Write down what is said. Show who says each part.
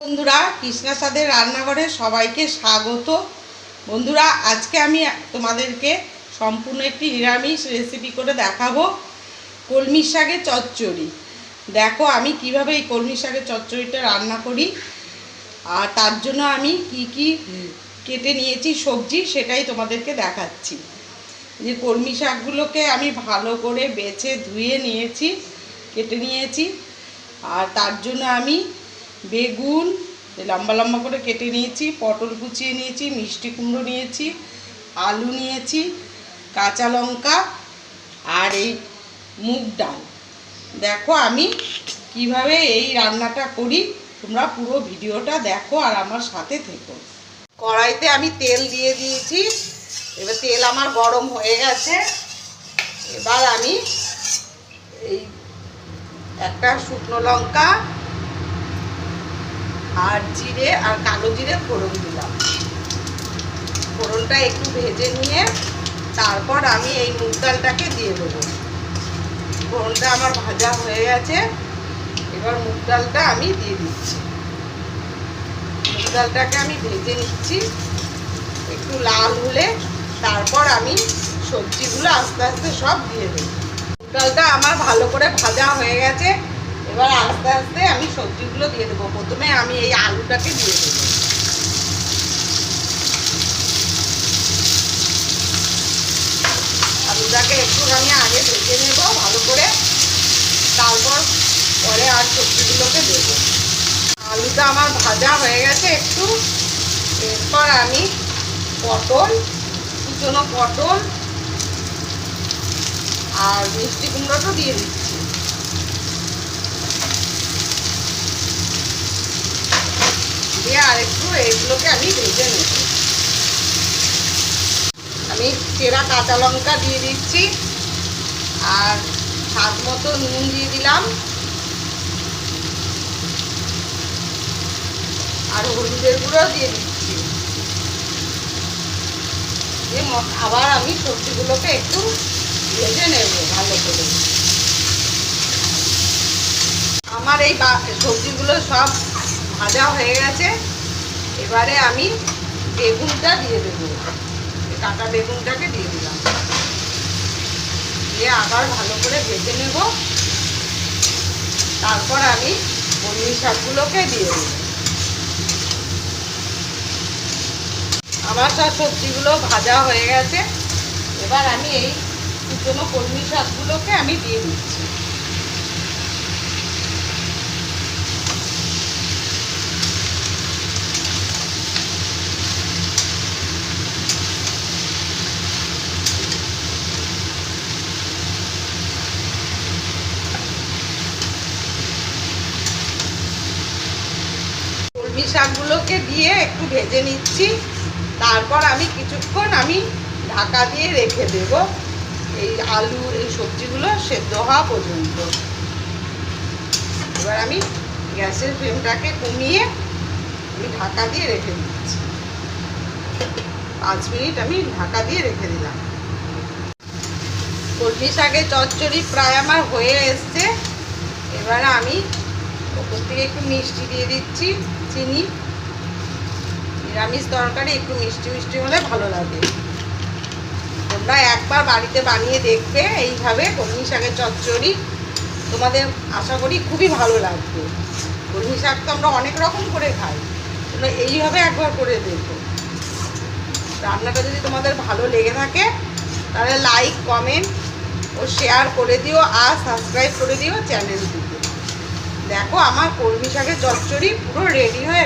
Speaker 1: বন্ধুরা কৃষ্ণা সাদের রান্নাঘরে সবাইকে স্বাগত। বন্ধুরা, আজকে আমি তোমাদেরকে সম্পূর্ণ একটি নিরামিষ রেসিপি করে দেখাবো। কলমি শাকের চচ্চড়ি। দেখো, আমি কীভাবে এই কলমি শাকের চচ্চড়িটা রান্না করি। আর তার জন্য আমি কি কি কেটে নিয়েছি, সবজি, সেটাই তোমাদেরকে দেখাচ্ছি। যে কলমি শাকগুলোকে আমি ভালো করে বেছে ধুয়ে নিয়েছি, কেটে নিয়েছি। আর তার জন্য আমি বেগুন লম্বা লম্বা করে কেটে নিয়েছি, পটল কুচিয়ে নিয়েছি, মিষ্টি কুমড়ো নিয়েছি, আলু নিয়েছি, কাঁচা লঙ্কা আর এই মুগ ডাল। দেখো আমি কীভাবে এই রান্নাটা করি, তোমরা পুরো ভিডিওটা দেখো আর আমার সাথে থেকো। কড়াইতে আমি তেল দিয়ে দিয়েছি, এবার তেল আমার গরম হয়ে গেছে, এবার আমি এই একটা শুকনো লঙ্কা আর জিরে আর কালো জিরে ফোড়ন দিলাম। ফোড়নটা একটু ভেজে নিয়ে তারপর আমি এই মুগ ডালটাকে দিয়ে দেবো। ফোড়নটা আমার ভাজা হয়ে গেছে। এবার মুগ ডালটা আমি দিয়ে দিচ্ছি। মুগ ডালটাকে আমি ভেজে নিচ্ছি। একটু লাল হলে তারপর আমি সবজিগুলো আস্তে আস্তে সব দিয়ে দেবো। মুগ ডালটা আমার ভালো করে ভাজা হয়ে গেছে। এবার আস্তে আস্তে আমি সবজিগুলো দিয়ে দেবো। প্রথমে আমি এই আলুটাকে দিয়ে দেবো। আলুটাকে একটু আমি আগে ভেজে নেব, ভালো করে। তারপর পরে আর সবজিগুলোকে দেবো। আলুটা আমার ভাজা হয়ে গেছে একটু। এরপর আমি পটল, কুচনো পটল আর মিষ্টি কুমড়োটা দিয়ে দিচ্ছি। এইগুলোকে আমি ভেজে নেব আমি চেরা কাঁচা লঙ্কা দিয়ে দিচ্ছি আর স্বাদ মতো নুন দিয়ে দিলাম। আর হলুদের গুঁড়ো দিয়ে দিচ্ছি। দিয়ে আবার আমি সবজিগুলোকে একটু ভেজে নেব ভালো করে। আমার এই সবজিগুলো সব ভাজা হয়ে গেছে। এবারে আমি বেগুনটা দিয়ে দেবো। কাটা বেগুনটাকে দিয়ে দিলাম। দিয়ে আবার ভালো করে ভেজে নেব। তারপর আমি কলমি শাকগুলোকে দিয়ে দেবো। আমার সব সবজিগুলো ভাজা হয়ে গেছে। এবার আমি এই কুচনো কলমি শাকগুলোকে আমি দিয়ে দিচ্ছি। কলমি শাকগুলোকে দিয়ে একটু ভেজে নিচ্ছি। তারপর আমি কিছুক্ষণ আমি ঢাকা দিয়ে রেখে দেব এই আলু, এই সবজিগুলো সেদ্ধ হওয়া পর্যন্ত। এবার আমি গ্যাসের ফ্লেমটাকে কমিয়ে আমি ঢাকা দিয়ে রেখে দিচ্ছি। পাঁচ মিনিট আমি ঢাকা দিয়ে রেখে দিলাম। কলমি শাকের চচ্চড়ি প্রায় আমার হয়ে এসছে। এবার আমি ওপর থেকে একটু মিষ্টি দিয়ে দিচ্ছি, চিনি। নিরামিষ তরকারি একটু মিষ্টি মিষ্টি হলে ভালো লাগে। তোমরা একবার বাড়িতে বানিয়ে দেখবে, এইভাবে কলমি শাকের চচ্চড়ি। তোমাদের আশা করি খুবই ভালো লাগবে। কলমি শাক তো আমরা অনেক রকম করে খাই। তোমরা এইভাবে একবার করে দেখো। রান্নাটা যদি তোমাদের ভালো লেগে থাকে, তাহলে লাইক কমেন্ট ও শেয়ার করে দিও আর সাবস্ক্রাইব করে দিও চ্যানেলটিকে। দেখো আমার কলমি শাকের চচ্চড়ি পুরো রেডি হয়ে